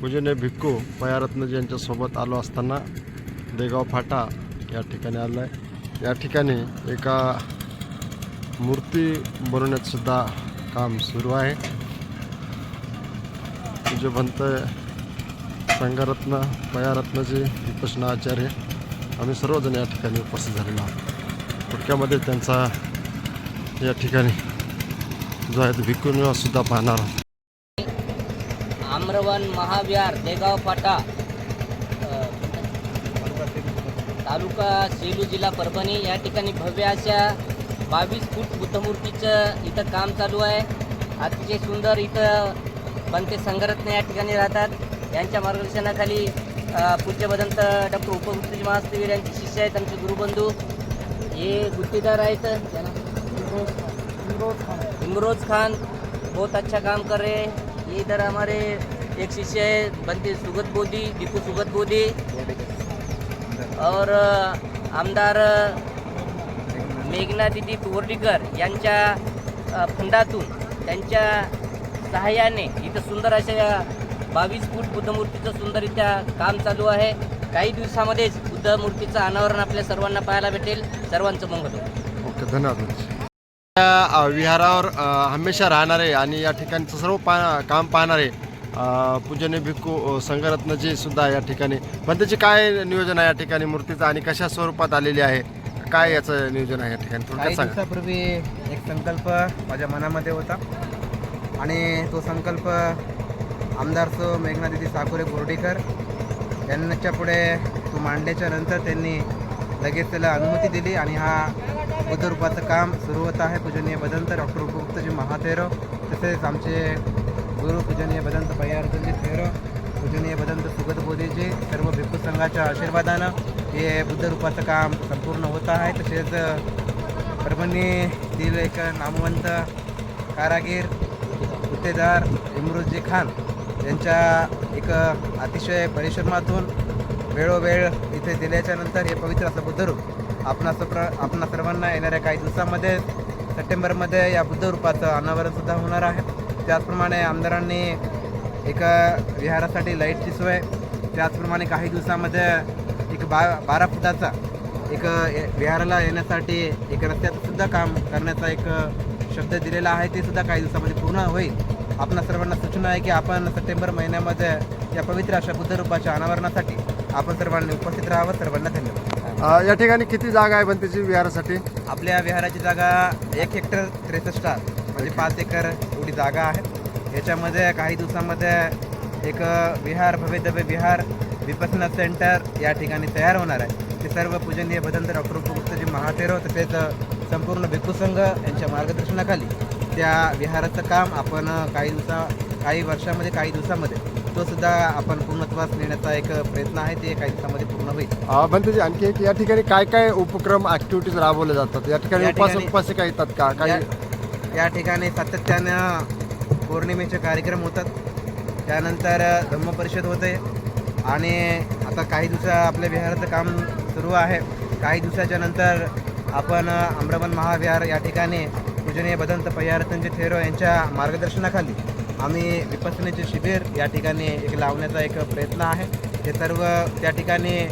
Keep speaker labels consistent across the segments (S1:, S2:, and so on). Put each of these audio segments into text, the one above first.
S1: पूजने भिक्खू पयारत्नजी यांच्यासोबत आलो असताना देगाव फाटा या ठिकाणी आलं आहे. या ठिकाणी एका मूर्ती बनवण्यातसुद्धा काम सुरू आहे. पूज्यभंत संघरत्न पयारत्नजी विपशना आचार्य आम्ही सर्वजण या ठिकाणी उपस्थित झालेलो आहोत. थोडक्यामध्ये त्यांचा या ठिकाणी जो आहे तो भिक्खू निवास सुद्धा पाहणार आहोत.
S2: आम्रवन महाविहार देगाव फाटा तालुका सेलू जिल्हा परभणी. या ठिकाणी भव्य अशा बावीस फूट बुद्धमूर्तीचं इथं काम चालू आहे. अतिशय सुंदर इथं बनते संघरत्न या ठिकाणी राहतात. यांच्या मार्गदर्शनाखाली अ, पूज्य भदंत डॉक्टर उपगुप्तजी महास्तवीर यांचे शिष्य आहेत आमचे गुरुबंधू. हे गुत्तेदार आहेत. इमरोज खान. बहुत अच्छा काम कर रहे. हैं ये इधर हमारे एक शिष्य है बनते सुगत बोधी दीपू सुगत बोधी. और आमदार मेघना दिदी बोर्डीकर यांच्या फंडातून त्यांच्या सहाय्याने इथं सुंदर अशा बावीस फूट बुद्धमूर्तीचं सुंदररित्या काम चालू आहे. काही दिवसामध्येच बुद्धमूर्तीचं अनावरण आपल्या सर्वांना पाहायला भेटेल. सर्वांचं मंगल
S1: ओके धन्यवाद. या विहारावर हमेशा राहणारे आणि या ठिकाणचं सर्व पा काम पाहणारे पूजनीय भिक्खू अ, संघरत्नजी सुद्धा या ठिकाणी पण त्याचे काय नियोजन आहे या ठिकाणी मूर्तीचं आणि कशा स्वरूपात आलेली आहे? काय याचं नियोजन आहे या ठिकाणी? थोडक्यात
S3: काही
S1: सांगा.
S3: दिवसापूर्वी एक संकल्प माझ्या मनामध्ये होता आणि तो संकल्प आमदार सो मेघनादिदी साकुरे बोर्डीकर यांच्या पुढे तो मांडल्याच्या नंतर त्यांनी लगेच त्याला अनुमती दिली आणि हा बुद्धरूपाचं काम सुरू होत आहे. पूजनीय बदंत डॉक्टर उपगुप्तजी महाथेरो तसेच आमचे गुरु पूजनीय बदंत पय्यारजी फेर पूजनीय बदंत सुगत बोधीजी सर्व भिक्खू संघाच्या आशीर्वादानं हे बुद्ध रूपाचं काम संपूर्ण होत आहे. तसेच परभणीतील एक नामवंत कारागीर गुत्तेदार इमरुजी खान यांच्या एक अतिशय परिश्रमातून वेळोवेळ इथे दिल्याच्या नंतर हे पवित्र असं बुद्धरूप आपणा सप्र आपणा सर्वांना येणाऱ्या काही दिवसामध्ये सप्टेंबरमध्ये या बुद्धरूपाचं अनावरणसुद्धा होणार आहे. त्याचप्रमाणे आमदारांनी एका विहारासाठी लाईटची सोय त्याचप्रमाणे काही दिवसामध्ये एक बा बारा फुटाचा एक विहाराला येण्यासाठी एक रस्त्याचं सुद्धा काम करण्याचा एक शब्द दिलेला आहे ते सुद्धा काही दिवसामध्ये पूर्ण होईल. आपणा सर्वांना सूचना आहे की आपण सप्टेंबर महिन्यामध्ये या पवित्र अशा बुद्धरूपाच्या अनावरणासाठी आपण सर्वांनी उपस्थित राहावं. सर्वांना धन्यवाद.
S1: या ठिकाणी किती जागा आहे पण त्याची विहारासाठी?
S3: आपल्या विहाराची जागा एक हेक्टर त्रेसष्ट म्हणजे पाच एकर एवढी जागा आहे. याच्यामध्ये काही दिवसामध्ये एक विहार भव्यदव्य विहार विपसना सेंटर या ठिकाणी तयार होणार आहे. ते सर्व पूजनीय भदंत डॉक्टर उपगुप्तजी महाथेरो तसेच संपूर्ण भिक्खू संघ यांच्या मार्गदर्शनाखाली त्या विहाराचं काम आपण काही दिवसा काही वर्षामध्ये काही दिवसामध्ये तो सुद्धा आपण पूर्णत्वास नेण्याचा एक प्रयत्न आहे. ते काही दिवसामध्ये पूर्ण होईल.
S1: त्याची आणखी एक या ठिकाणी काय काय उपक्रम ऍक्टिव्हिटीज राबवले जातात? या ठिकाणी
S3: ठिकाणी-
S1: उपासिका येतात का? काही
S3: या- ठिकाणी सातत्यानं पौर्णिमेचे कार्यक्रम होतात. त्यानंतर धम्मपरिषद होते. आणि आता काही दिवसा आपल्या विहाराचं काम सुरू आहे. काही दिवसाच्या नंतर आपण अमरावण महाविहार या ठिकाणी पूजनीय बदंत पय्यारतनजी थेरो यांच्या मार्गदर्शनाखाली आम्ही विपसनेचे शिबिर या ठिकाणी एक लावण्याचा एक प्रयत्न आहे. हे सर्व त्या ठिकाणी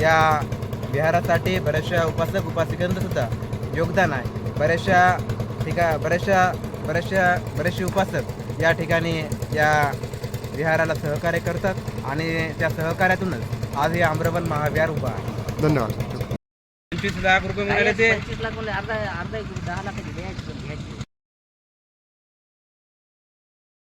S3: या विहारासाठी बऱ्याचशा उपासक उपासिकांचं सुद्धा योगदान आहे. बऱ्याचशा ठिका बऱ्याचशा बऱ्याचशा बरेचसे उपासक या ठिकाणी या विहाराला सहकार्य करतात आणि त्या सहकार्यातूनच आज हे आम्रवन महाविहार उभा आहे.
S1: धन्यवाद.
S3: पंचवीस लाख रुपये
S2: पंचवीस लाख म्हणले अर्धा अर्धा दहा लाख